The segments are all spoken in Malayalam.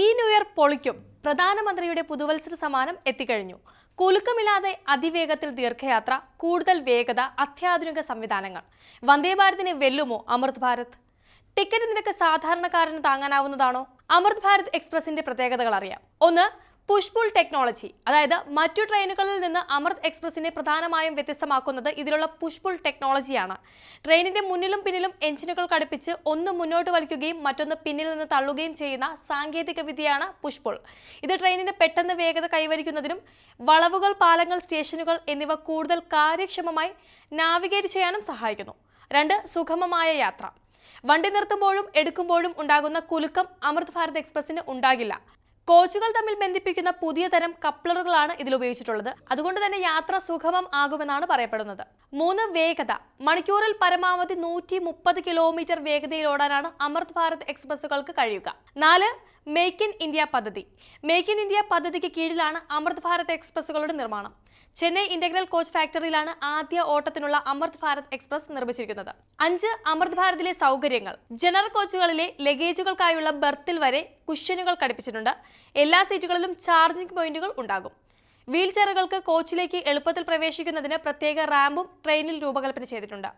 ഈ ന്യൂ ഇയർ പൊളിക്കും പ്രധാനമന്ത്രിയുടെ പുതുവത്സര സമ്മാനം എത്തിക്കഴിഞ്ഞു. കുലുക്കമില്ലാതെ അതിവേഗത്തിൽ ദീർഘയാത്ര കൂടുതൽ വേഗത അത്യാധുനിക സംവിധാനങ്ങൾ. വന്ദേ ഭാരതിനെ വെല്ലുമോ അമൃത് ഭാരത്? ടിക്കറ്റ് നിരക്ക് സാധാരണക്കാരന് താങ്ങാനാവുന്നതാണോ? അമൃത് ഭാരത് എക്സ്പ്രസിന്റെ പ്രത്യേകതകൾ അറിയാം. ഒന്ന് പുഷ് പുൾ ടെക്നോളജി അതായത് മറ്റു ട്രെയിനുകളിൽ നിന്ന് അമൃത് എക്സ്പ്രസിനെ പ്രധാനമായും വ്യത്യസ്തമാക്കുന്നത് ഇതിലുള്ള പുഷ്പുൾ ടെക്നോളജിയാണ്. ട്രെയിനിന്റെ മുന്നിലും പിന്നിലും എഞ്ചിനുകൾ ഘടിപ്പിച്ച് ഒന്ന് മുന്നോട്ട് വലിക്കുകയും മറ്റൊന്ന് പിന്നിൽ നിന്ന് തള്ളുകയും ചെയ്യുന്ന സാങ്കേതിക വിദ്യയാണ് പുഷ്പുൾ. ഇത് ട്രെയിനിന്റെ പെട്ടെന്ന് വേഗത കൈവരിക്കുന്നതിനും വളവുകൾ പാലങ്ങൾ സ്റ്റേഷനുകൾ എന്നിവ കൂടുതൽ കാര്യക്ഷമമായി നാവിഗേറ്റ് ചെയ്യാനും സഹായിക്കുന്നു. രണ്ട് സുഗമമായ യാത്ര. വണ്ടി നിർത്തുമ്പോഴും എടുക്കുമ്പോഴും ഉണ്ടാകുന്ന കുലുക്കം അമൃത് ഭാരത് എക്സ്പ്രസിന് ഉണ്ടാകില്ല. കോച്ചുകൾ തമ്മിൽ ബന്ധിപ്പിക്കുന്ന പുതിയ തരം കപ്ലറുകളാണ് ഇതിൽ ഉപയോഗിച്ചിട്ടുള്ളത് അതുകൊണ്ട് തന്നെ യാത്ര സുഗമം ആകുമെന്നാണ് പറയപ്പെടുന്നത്. മൂന്ന് വേഗത. മണിക്കൂറിൽ പരമാവധി നൂറ്റി മുപ്പത് കിലോമീറ്റർ വേഗതയിൽ ഓടാനാണ് അമൃത് ഭാരത് എക്സ്പ്രസുകൾക്ക് കഴിയുക. നാല് മേക്ക് ഇൻ ഇന്ത്യ പദ്ധതി. മേക്ക് ഇൻ ഇന്ത്യ പദ്ധതിക്ക് കീഴിലാണ് അമൃത് ഭാരത് എക്സ്പ്രസുകളുടെ നിർമ്മാണം. ചെന്നൈ ഇന്റഗ്രൽ കോച്ച് ഫാക്ടറിയിലാണ് ആദ്യ ഓട്ടത്തിനുള്ള അമൃത് ഭാരത് എക്സ്പ്രസ് നിർമ്മിച്ചിരിക്കുന്നത്. അഞ്ച് അമൃത് ഭാരതിലെ സൗകര്യങ്ങൾ ജനറൽ കോച്ചുകളിലെ ലഗേജുകൾക്കായുള്ള ബർത്തിൽ വരെ കുഷ്യനുകൾ ഘടിപ്പിച്ചിട്ടുണ്ട്. എല്ലാ സീറ്റുകളിലും ചാർജിംഗ് പോയിന്റുകൾ ഉണ്ടാകും. വീൽ ചെയറുകൾക്ക് കോച്ചിലേക്ക് എളുപ്പത്തിൽ പ്രവേശിക്കുന്നതിന് പ്രത്യേക റാമ്പും ട്രെയിനിൽ രൂപകൽപ്പന ചെയ്തിട്ടുണ്ട്.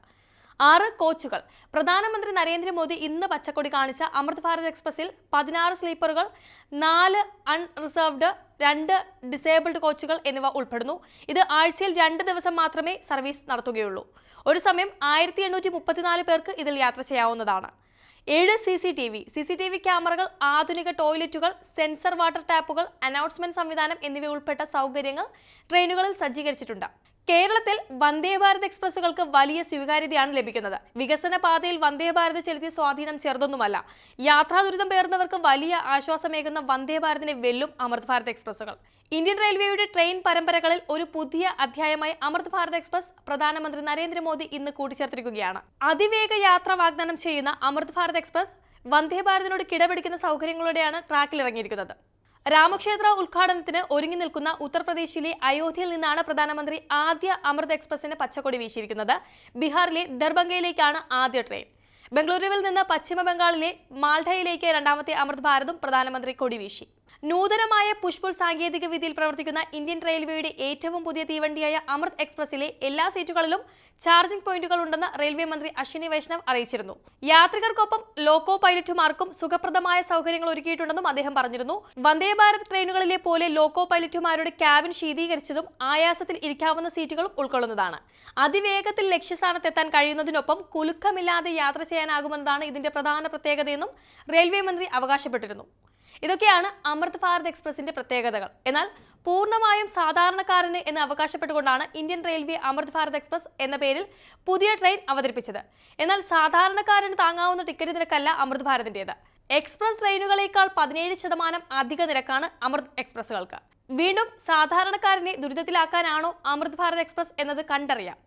ആറ് കോച്ചുകൾ. പ്രധാനമന്ത്രി നരേന്ദ്രമോദി ഇന്ന് പച്ചക്കൊടി കാണിച്ച അമൃത് ഭാരത് എക്സ്പ്രസിൽ പതിനാറ് സ്ലീപ്പറുകൾ നാല് അൺറിസർവ്ഡ് രണ്ട് ഡിസേബിൾഡ് കോച്ചുകൾ എന്നിവ ഉൾപ്പെടുന്നു. ഇത് ആഴ്ചയിൽ രണ്ട് ദിവസം മാത്രമേ സർവീസ് നടത്തുകയുള്ളൂ. ഒരു സമയം ആയിരത്തി എണ്ണൂറ്റി മുപ്പത്തിനാല് പേർക്ക് ഇതിൽ യാത്ര ചെയ്യാവുന്നതാണ്. ഏഴ് C C T V. C C T V ക്യാമറകൾ ആധുനിക ടോയ്ലറ്റുകൾ സെൻസർ വാട്ടർ ടാപ്പുകൾ അനൗൺസ്മെന്റ് സംവിധാനം എന്നിവ ഉൾപ്പെട്ട സൗകര്യങ്ങൾ ട്രെയിനുകളിൽ സജ്ജീകരിച്ചിട്ടുണ്ട്. കേരളത്തിൽ വന്ദേ ഭാരത് എക്സ്പ്രസുകൾക്ക് വലിയ സ്വീകാര്യതയാണ് ലഭിക്കുന്നത്. വികസന പാതയിൽ വന്ദേ ഭാരത് ചെലുത്തിയ സ്വാധീനം ചെറുതൊന്നുമല്ല. യാത്രാ ദുരിതം പേർന്നവർക്ക് വലിയ ആശ്വാസമേകുന്ന വന്ദേ ഭാരതിനെ വെല്ലും അമൃത് ഭാരത് എക്സ്പ്രസുകൾ ഇന്ത്യൻ റെയിൽവേയുടെ ട്രെയിൻ പരമ്പരകളിൽ ഒരു പുതിയ അധ്യായമായി അമൃത് ഭാരത് എക്സ്പ്രസ് പ്രധാനമന്ത്രി നരേന്ദ്രമോദി ഇന്ന് കൂട്ടിച്ചേർത്തിരിക്കുകയാണ്. അതിവേഗ യാത്ര വാഗ്ദാനം ചെയ്യുന്ന അമൃത് ഭാരത് എക്സ്പ്രസ് വന്ദേ ഭാരതിനോട് കിടപിടിക്കുന്ന സൗകര്യങ്ങളോടെയാണ് ട്രാക്കിൽ ഇറങ്ങിയിരിക്കുന്നത് രാമക്ഷേത്ര ഉദ്ഘാടനത്തിന് ഒരുങ്ങി നിൽക്കുന്ന ഉത്തർപ്രദേശിലെ അയോധ്യയിൽ നിന്നാണ് പ്രധാനമന്ത്രി ആദ്യ അമൃത് എക്സ്പ്രസിന് പച്ചക്കൊടി വീശിയിരിക്കുന്നത്. ബീഹാറിലെ ദർഭംഗയിലേക്കാണ് ആദ്യ ട്രെയിൻ. ബംഗളൂരുവിൽ നിന്ന് പശ്ചിമ ബംഗാളിലെ മാൽഡയിലേക്ക് രണ്ടാമത്തെ അമൃത് ഭാരതും പ്രധാനമന്ത്രി കൊടി വീശി. നൂതനമായ പുഷ്പുൾ സാങ്കേതിക വിദ്യയിൽ പ്രവർത്തിക്കുന്ന ഇന്ത്യൻ റെയിൽവേയുടെ ഏറ്റവും പുതിയ തീവണ്ടിയായ അമൃത് എക്സ്പ്രസിലെ എല്ലാ സീറ്റുകളിലും ചാർജിംഗ് പോയിന്റുകൾ ഉണ്ടെന്ന് റെയിൽവേ മന്ത്രി അശ്വിനി വൈഷ്ണവ് അറിയിച്ചിരുന്നു. യാത്രികർക്കൊപ്പം ലോക്കോ പൈലറ്റുമാർക്കും സുഖപ്രദമായ സൗകര്യങ്ങൾ ഒരുക്കിയിട്ടുണ്ടെന്നും അദ്ദേഹം പറഞ്ഞിരുന്നു. വന്ദേ ഭാരത് ട്രെയിനുകളിലെ പോലെ ലോക്കോ പൈലറ്റുമാരുടെ ക്യാബിൻ ശീതീകരിച്ചതും ആയാസത്തിൽ ഇരിക്കാവുന്ന സീറ്റുകളും ഉൾക്കൊള്ളുന്നതാണ്. അതിവേഗത്തിൽ ലക്ഷ്യസ്ഥാനത്തെത്താൻ കഴിയുന്നതിനൊപ്പം കുലുക്കമില്ലാതെ യാത്ര ചെയ്യാനാകുമെന്നതാണ് ഇതിന്റെ പ്രധാന പ്രത്യേകതയെന്നും റെയിൽവേ മന്ത്രി അവകാശപ്പെട്ടിരുന്നു. ഇതൊക്കെയാണ് അമൃത് ഭാരത് എക്സ്പ്രസിന്റെ പ്രത്യേകതകൾ. എന്നാൽ പൂർണമായും സാധാരണക്കാരന് എന്ന് അവകാശപ്പെട്ടുകൊണ്ടാണ് Indian railway Amrit Bharat express എന്ന പേരിൽ പുതിയ ട്രെയിൻ അവതരിപ്പിച്ചത്. എന്നാൽ സാധാരണക്കാരന് താങ്ങാവുന്ന ടിക്കറ്റ് നിരക്കല്ല അമൃത് ഭാരതിന്റേത് എക്സ്പ്രസ് ട്രെയിനുകളേക്കാൾ പതിനേഴ് ശതമാനം അധിക നിരക്കാണ് അമൃത് എക്സ്പ്രസ്സുകൾക്ക്. വീണ്ടും സാധാരണക്കാരനെ ദുരിതത്തിലാക്കാനാണോ അമൃത് ഭാരത് എക്സ്പ്രസ് എന്നത് കണ്ടറിയാം.